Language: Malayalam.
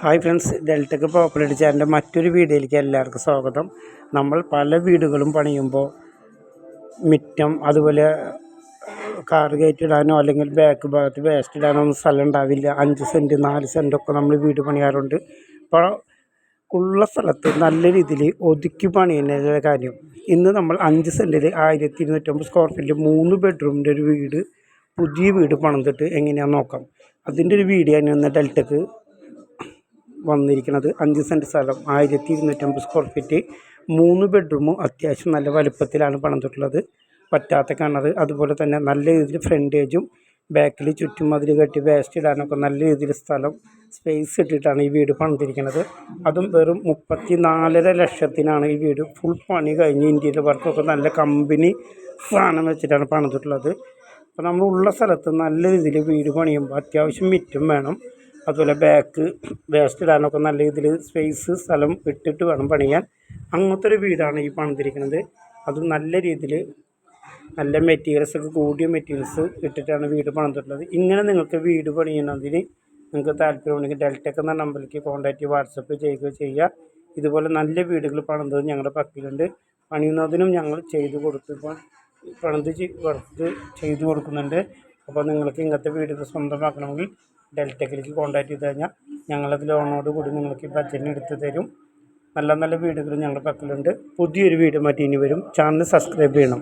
ഹായ് ഫ്രണ്ട്സ് ഡെൽറ്റക്ക് പ്രോപ്പർട്ടി ചാനലിന്റെ മറ്റൊരു വീഡിയോയിലേക്ക് എല്ലാവർക്കും സ്വാഗതം. നമ്മൾ പല വീടുകളും പണിയുമ്പോൾ മിറ്റം അതുപോലെ കാർ ഗേറ്റ് ഇടാനോ അല്ലെങ്കിൽ ബാക്ക് ഭാഗത്ത് വേസ്റ്റ് ഇടാനോ ഒന്നും സ്ഥലം ഉണ്ടാവില്ല. അഞ്ച് സെന്റ് നാല് സെന്റൊക്കെ നമ്മൾ വീട് പണിയാറുണ്ട്. അപ്പോൾ ഉള്ള സ്ഥലത്ത് നല്ല രീതിയിൽ ഒതുക്കി പണിയുന്നതിന്റെ കാര്യം. ഇന്ന് നമ്മൾ അഞ്ച് സെന്റിൽ ആയിരത്തി ഇരുന്നൂറ്റമ്പത് സ്ക്വയർ ഫീറ്റിൽ മൂന്ന് ബെഡ്റൂമിന്റെ ഒരു വീട് പുതിയ വീട് പണിതിട്ട് എങ്ങനെയാണെന്ന് നോക്കാം. അതിന്റെ ഒരു വീഡിയോ ആണ് ഇന്ന് ഡെൽറ്റക്ക് വന്നിരിക്കുന്നത് അഞ്ച് സെന്റ് സ്ഥലം ആയിരത്തി ഇരുന്നൂറ്റമ്പത് സ്ക്വയർ ഫീറ്റ് മൂന്ന് ബെഡ്റൂമും അത്യാവശ്യം നല്ല വലുപ്പത്തിലാണ് പണിതിട്ടുള്ളത് പറ്റാത്ത കിണർ അതുപോലെ തന്നെ നല്ല രീതിയിൽ ഫ്രണ്ടേജും ബാക്കിൽ ചുറ്റും അതിൽ കെട്ടി വേസ്റ്റ് ഇടാനൊക്കെ നല്ല രീതിയിൽ സ്ഥലം സ്പേസ് ഇട്ടിട്ടാണ് ഈ വീട് പണിതിരിക്കുന്നത്. അതും വെറും മുപ്പത്തി നാലര ലക്ഷത്തിനാണ് ഈ വീട് ഫുൾ പണി കഴിഞ്ഞ് ഇന്ത്യയിലെ വർക്കൊക്കെ നല്ല കമ്പനി സാധനം വെച്ചിട്ടാണ് പണിതിട്ടുള്ളത്. അപ്പോൾ നമ്മളുള്ള സ്ഥലത്ത് നല്ല രീതിയിൽ വീട് പണിയുമ്പോൾ അത്യാവശ്യം മിറ്റും വേണം. അതുപോലെ ബാക്ക് വേസ്റ്റ് ഇടാനൊക്കെ നല്ല രീതിയിൽ സ്പേസ് സ്ഥലം ഇട്ടിട്ട് വേണം പണിയാൻ. അങ്ങനത്തെ ഒരു വീടാണ് ഈ പണിതിരിക്കുന്നത് അതും നല്ല രീതിയിൽ നല്ല മെറ്റീരിയൽസ് ഒക്കെ കൂടിയ മെറ്റീരിയൽസ് ഇട്ടിട്ടാണ് വീട് പണിതിട്ടുള്ളത്. ഇങ്ങനെ നിങ്ങൾക്ക് വീട് പണിയുന്നതിന് നിങ്ങൾക്ക് താല്പര്യമുണ്ടെങ്കിൽ ഡെൽറ്റക്ക് എന്ന നമ്പറിലേക്ക് കോൺടാക്റ്റ് വാട്സപ്പ് ചെയ്യുക ചെയ്യുക ഇതുപോലെ നല്ല വീടുകൾ പണിതത് ഞങ്ങളുടെ പക്കലുണ്ട്. പണിയുന്നതിനും ഞങ്ങൾ ചെയ്തു കൊടുത്ത് പണിത് വർക്ക് ചെയ്തു കൊടുക്കുന്നുണ്ട്. അപ്പോൾ നിങ്ങൾക്ക് ഇങ്ങനത്തെ വീടുകൾ സ്വന്തമാക്കണമെങ്കിൽ ഡെൽറ്റക്കിലേക്ക് കോൺടാക്ട് ചെയ്ത് കഴിഞ്ഞാൽ ഞങ്ങളത് ലോണോട് കൂടി നിങ്ങൾക്ക് ഈ ബഡ്ജറ്റിന് എടുത്ത് തരും. നല്ല നല്ല വീടുകൾ ഞങ്ങളുടെ പക്കലുണ്ട്. പുതിയൊരു വീട് മാറ്റി ഇനി വരും. ചാനൽ സബ്സ്ക്രൈബ് ചെയ്യണം.